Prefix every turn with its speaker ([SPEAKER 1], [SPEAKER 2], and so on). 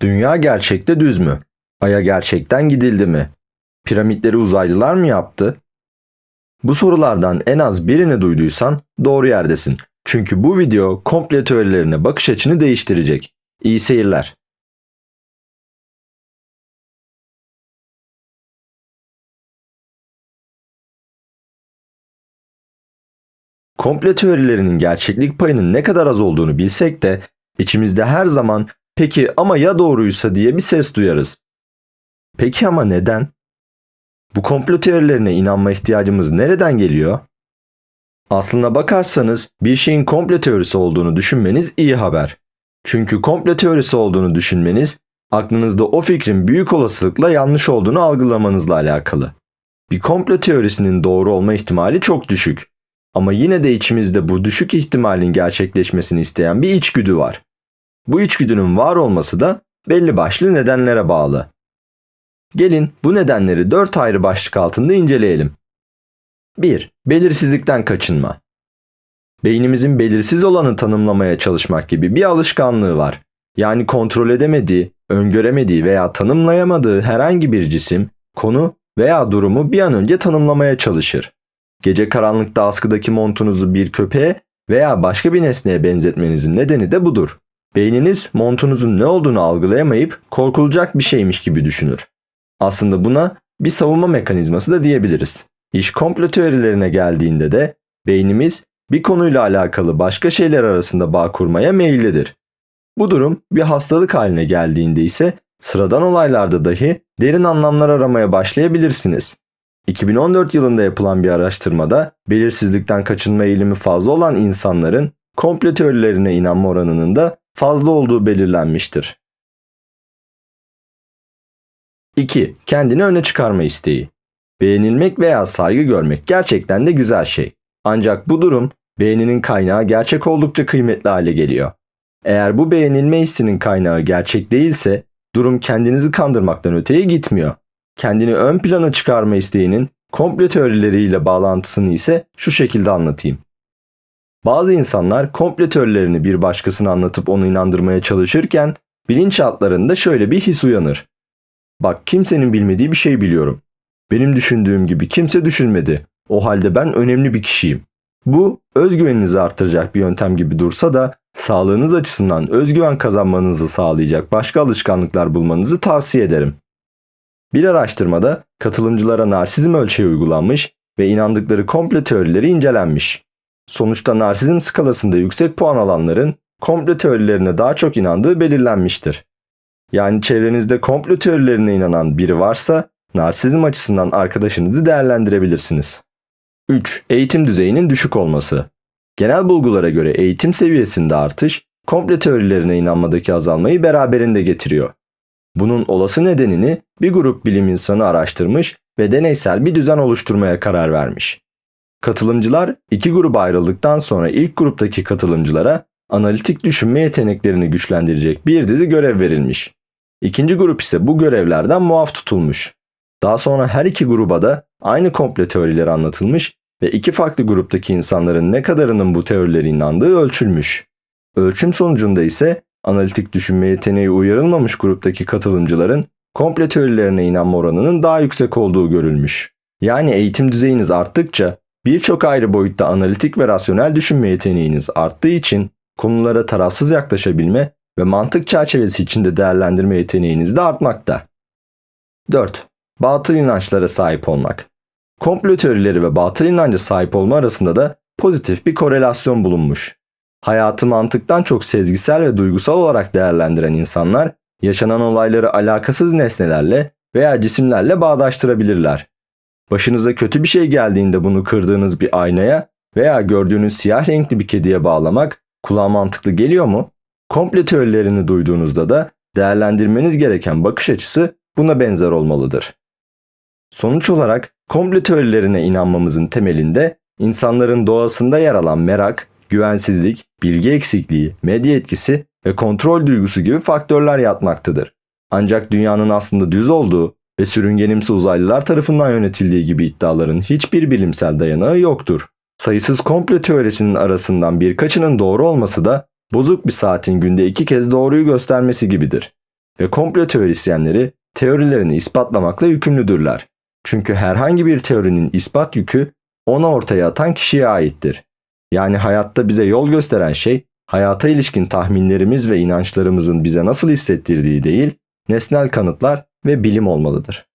[SPEAKER 1] Dünya gerçekte düz mü? Ay'a gerçekten gidildi mi? Piramitleri uzaylılar mı yaptı? Bu sorulardan en az birini duyduysan doğru yerdesin. Çünkü bu video komple teorilerine bakış açını değiştirecek. İyi seyirler. Komple teorilerinin gerçeklik payının ne kadar az olduğunu bilsek de içimizde her zaman peki ama ya doğruysa diye bir ses duyarız. Peki ama neden? Bu komplo teorilerine inanma ihtiyacımız nereden geliyor? Aslına bakarsanız bir şeyin komplo teorisi olduğunu düşünmeniz iyi haber. Çünkü komplo teorisi olduğunu düşünmeniz aklınızda o fikrin büyük olasılıkla yanlış olduğunu algılamanızla alakalı. Bir komplo teorisinin doğru olma ihtimali çok düşük. Ama yine de içimizde bu düşük ihtimalin gerçekleşmesini isteyen bir içgüdü var. Bu içgüdünün var olması da belli başlı nedenlere bağlı. Gelin bu nedenleri dört ayrı başlık altında inceleyelim. 1. Belirsizlikten kaçınma. Beynimizin belirsiz olanı tanımlamaya çalışmak gibi bir alışkanlığı var. Yani kontrol edemediği, öngöremediği veya tanımlayamadığı herhangi bir cisim, konu veya durumu bir an önce tanımlamaya çalışır. Gece karanlıkta askıdaki montunuzu bir köpeğe veya başka bir nesneye benzetmenizin nedeni de budur. Beyniniz montunuzun ne olduğunu algılayamayıp korkulacak bir şeymiş gibi düşünür. Aslında buna bir savunma mekanizması da diyebiliriz. İş komplo teorilerine geldiğinde de beynimiz bir konuyla alakalı başka şeyler arasında bağ kurmaya meyillidir. Bu durum bir hastalık haline geldiğinde ise sıradan olaylarda dahi derin anlamlar aramaya başlayabilirsiniz. 2014 yılında yapılan bir araştırmada belirsizlikten kaçınma eğilimi fazla olan insanların komplo teorilerine inanma oranının da fazla olduğu belirlenmiştir. 2. Kendini öne çıkarma isteği. Beğenilmek veya saygı görmek gerçekten de güzel şey. Ancak bu durum beğeninin kaynağı gerçek oldukça kıymetli hale geliyor. Eğer bu beğenilme hissinin kaynağı gerçek değilse durum kendinizi kandırmaktan öteye gitmiyor. Kendini ön plana çıkarma isteğinin komplo teorileriyle bağlantısını ise şu şekilde anlatayım. Bazı insanlar komplo teorilerini bir başkasına anlatıp onu inandırmaya çalışırken bilinçaltlarında şöyle bir his uyanır. Bak kimsenin bilmediği bir şey biliyorum. Benim düşündüğüm gibi kimse düşünmedi. O halde ben önemli bir kişiyim. Bu özgüveninizi artıracak bir yöntem gibi dursa da sağlığınız açısından özgüven kazanmanızı sağlayacak başka alışkanlıklar bulmanızı tavsiye ederim. Bir araştırmada katılımcılara narsizm ölçeği uygulanmış ve inandıkları komple teorileri incelenmiş. Sonuçta narsizm skalasında yüksek puan alanların komple teorilerine daha çok inandığı belirlenmiştir. Yani çevrenizde komplo teorilerine inanan biri varsa narsizm açısından arkadaşınızı değerlendirebilirsiniz. 3. Eğitim düzeyinin düşük olması. Genel bulgulara göre eğitim seviyesinde artış, komple teorilerine inanmadaki azalmayı beraberinde getiriyor. Bunun olası nedenini bir grup bilim insanı araştırmış ve deneysel bir düzen oluşturmaya karar vermiş. Katılımcılar iki gruba ayrıldıktan sonra ilk gruptaki katılımcılara analitik düşünme yeteneklerini güçlendirecek bir dizi görev verilmiş. İkinci grup ise bu görevlerden muaf tutulmuş. Daha sonra her iki gruba da aynı komple teorileri anlatılmış ve iki farklı gruptaki insanların ne kadarının bu teorilere inandığı ölçülmüş. Ölçüm sonucunda ise analitik düşünme yeteneği uyarılmamış gruptaki katılımcıların komple teorilerine inanma oranının daha yüksek olduğu görülmüş. Yani eğitim düzeyiniz arttıkça birçok ayrı boyutta analitik ve rasyonel düşünme yeteneğiniz arttığı için konulara tarafsız yaklaşabilme ve mantık çerçevesi içinde değerlendirme yeteneğiniz de artmakta. 4. Batıl inançlara sahip olmak. Komplo teorileri ve batıl inanca sahip olma arasında da pozitif bir korelasyon bulunmuş. Hayatı mantıktan çok sezgisel ve duygusal olarak değerlendiren insanlar yaşanan olayları alakasız nesnelerle veya cisimlerle bağdaştırabilirler. Başınıza kötü bir şey geldiğinde bunu kırdığınız bir aynaya veya gördüğünüz siyah renkli bir kediye bağlamak kulağa mantıklı geliyor mu? Komple teorilerini duyduğunuzda da değerlendirmeniz gereken bakış açısı buna benzer olmalıdır. Sonuç olarak komple teorilerine inanmamızın temelinde insanların doğasında yer alan merak, güvensizlik, bilgi eksikliği, medya etkisi ve kontrol duygusu gibi faktörler yatmaktadır. Ancak dünyanın aslında düz olduğu ve sürüngenimsi uzaylılar tarafından yönetildiği gibi iddiaların hiçbir bilimsel dayanağı yoktur. Sayısız komple teorisinin arasından birkaçının doğru olması da bozuk bir saatin günde iki kez doğruyu göstermesi gibidir. ve komplo teorisyenleri teorilerini ispatlamakla yükümlüdürler. Çünkü herhangi bir teorinin ispat yükü ona ortaya atan kişiye aittir. Yani hayatta bize yol gösteren şey hayata ilişkin tahminlerimiz ve inançlarımızın bize nasıl hissettirdiği değil, nesnel kanıtlar ve bilim olmalıdır.